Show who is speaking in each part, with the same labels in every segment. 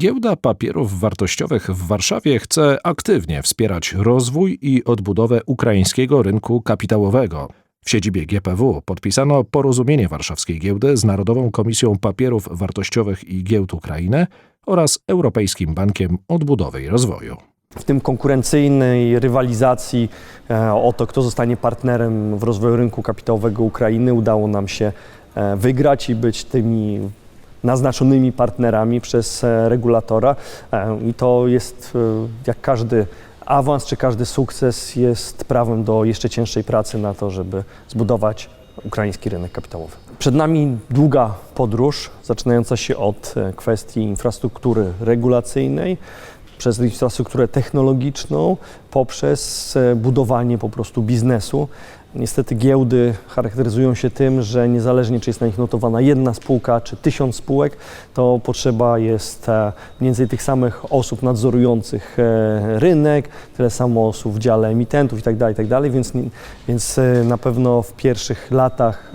Speaker 1: Giełda Papierów Wartościowych w Warszawie chce aktywnie wspierać rozwój i odbudowę ukraińskiego rynku kapitałowego. W siedzibie GPW podpisano porozumienie warszawskiej giełdy z Narodową Komisją Papierów Wartościowych i Giełd Ukrainy oraz Europejskim Bankiem Odbudowy i Rozwoju.
Speaker 2: w tym konkurencyjnej rywalizacji e, o to, kto zostanie partnerem w rozwoju rynku kapitałowego Ukrainy, udało nam się e, wygrać i być tymi naznaczonymi partnerami przez e, regulatora. E, I to jest, e, jak każdy awans czy każdy sukces, jest prawem do jeszcze cięższej pracy na to, żeby zbudować ukraiński rynek kapitałowy. Przed nami długa podróż, zaczynająca się od kwestii infrastruktury regulacyjnej, przez infrastrukturę technologiczną, poprzez e, budowanie po prostu biznesu. Niestety giełdy charakteryzują się tym, że niezależnie czy jest na nich notowana jedna spółka czy tysiąc spółek, to potrzeba jest e, mniej więcej tych samych osób nadzorujących e, rynek, tyle samo osób w dziale emitentów itd., itd., więc, ni- więc e, na pewno w pierwszych latach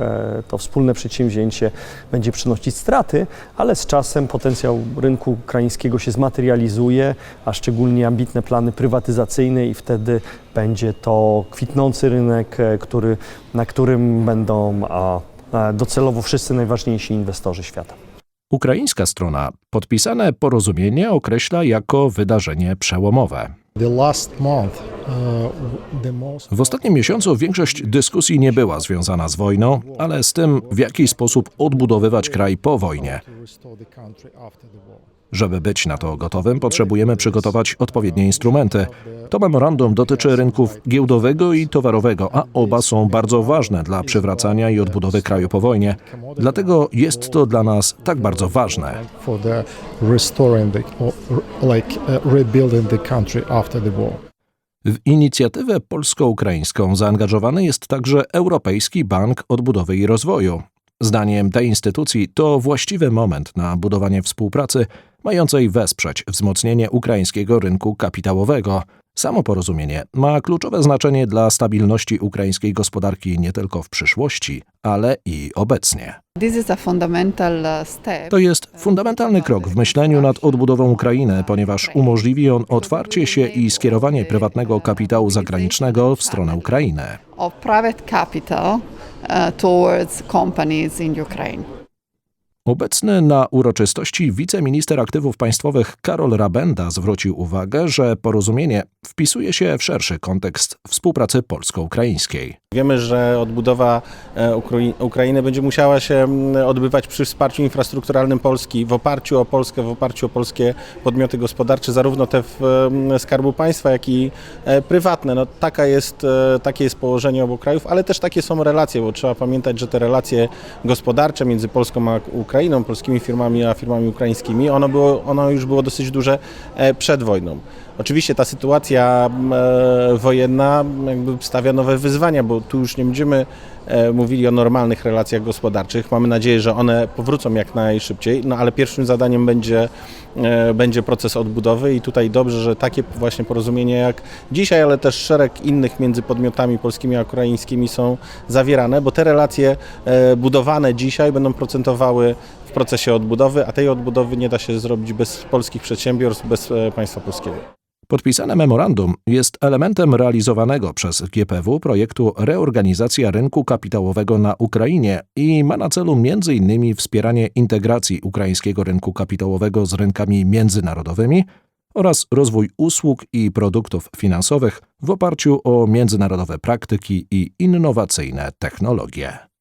Speaker 2: to wspólne przedsięwzięcie będzie przynosić straty, ale z czasem potencjał rynku ukraińskiego się zmaterializuje, a szczególnie ambitne plany prywatyzacyjne i wtedy będzie to kwitnący rynek, e, który, na którym będą docelowo wszyscy najważniejsi inwestorzy świata.
Speaker 1: Ukraińska strona podpisane porozumienie określa jako wydarzenie przełomowe.
Speaker 3: The last month,
Speaker 1: W ostatnim miesiącu większość dyskusji nie była związana z wojną, ale z tym, w jaki sposób odbudowywać kraj po wojnie. Żeby być na to gotowym, potrzebujemy przygotować odpowiednie instrumenty. To memorandum dotyczy rynków giełdowego i towarowego, a oba są bardzo ważne dla przywracania i odbudowy kraju po wojnie. Dlatego jest to dla nas tak bardzo ważne.
Speaker 3: Uh, rebuilding the country after the war.
Speaker 1: W inicjatywę polsko-ukraińską zaangażowany jest także Europejski Bank Odbudowy i Rozwoju. Zdaniem tej instytucji to właściwy moment na budowanie współpracy mającej wesprzeć wzmocnienie ukraińskiego rynku kapitałowego. Samo porozumienie ma kluczowe znaczenie dla stabilności ukraińskiej gospodarki nie tylko w przyszłości, ale i obecnie.
Speaker 4: Uh.
Speaker 1: To jest fundamentalny krok w myśleniu nad odbudową Ukrainy, ponieważ umożliwi on otwarcie się i skierowanie prywatnego kapitału zagranicznego w stronę Ukrainy.
Speaker 4: uh.
Speaker 1: Obecny na uroczystości wiceminister aktywów państwowych Karol Rabenda zwrócił uwagę, że porozumienie wpisuje się w szerszy kontekst współpracy polsko-ukraińskiej.
Speaker 5: Wiemy, że odbudowa e, Ukrai- Ukrainy będzie musiała się mm, odbywać przy wsparciu infrastrukturalnym Polski, w oparciu o Polskę, w oparciu o polskie podmioty gospodarcze, zarówno te w em, Skarbu Państwa, jak i e, prywatne. No, taka jest, e, takie jest położenie obu krajów, ale też takie są relacje, bo trzeba pamiętać, że te relacje gospodarcze między Polską a Ukrainą, polskimi firmami a firmami ukraińskimi, ono, było, ono już było dosyć duże przed wojną. Oczywiście ta sytuacja m, e, wojenna stawia nowe wyzwania, bo tu już nie będziemy e, mówili o normalnych relacjach gospodarczych. Mamy nadzieję, że one powrócą jak najszybciej, no ale pierwszym zadaniem będzie, e, będzie proces odbudowy i tutaj dobrze, że takie właśnie porozumienie jak dzisiaj, ale też szereg innych między podmiotami polskimi a ukraińskimi są zawierane, bo te relacje budowane dzisiaj będą procentowały w procesie odbudowy, a tej odbudowy nie da się zrobić bez polskich przedsiębiorstw, bez państwa polskiego.
Speaker 1: Podpisane memorandum jest elementem realizowanego przez GPW projektu Reorganizacja rynku kapitałowego na Ukrainie i ma na celu m.in. wspieranie integracji ukraińskiego rynku kapitałowego z rynkami międzynarodowymi oraz rozwój usług i produktów finansowych w oparciu o międzynarodowe praktyki i innowacyjne technologie.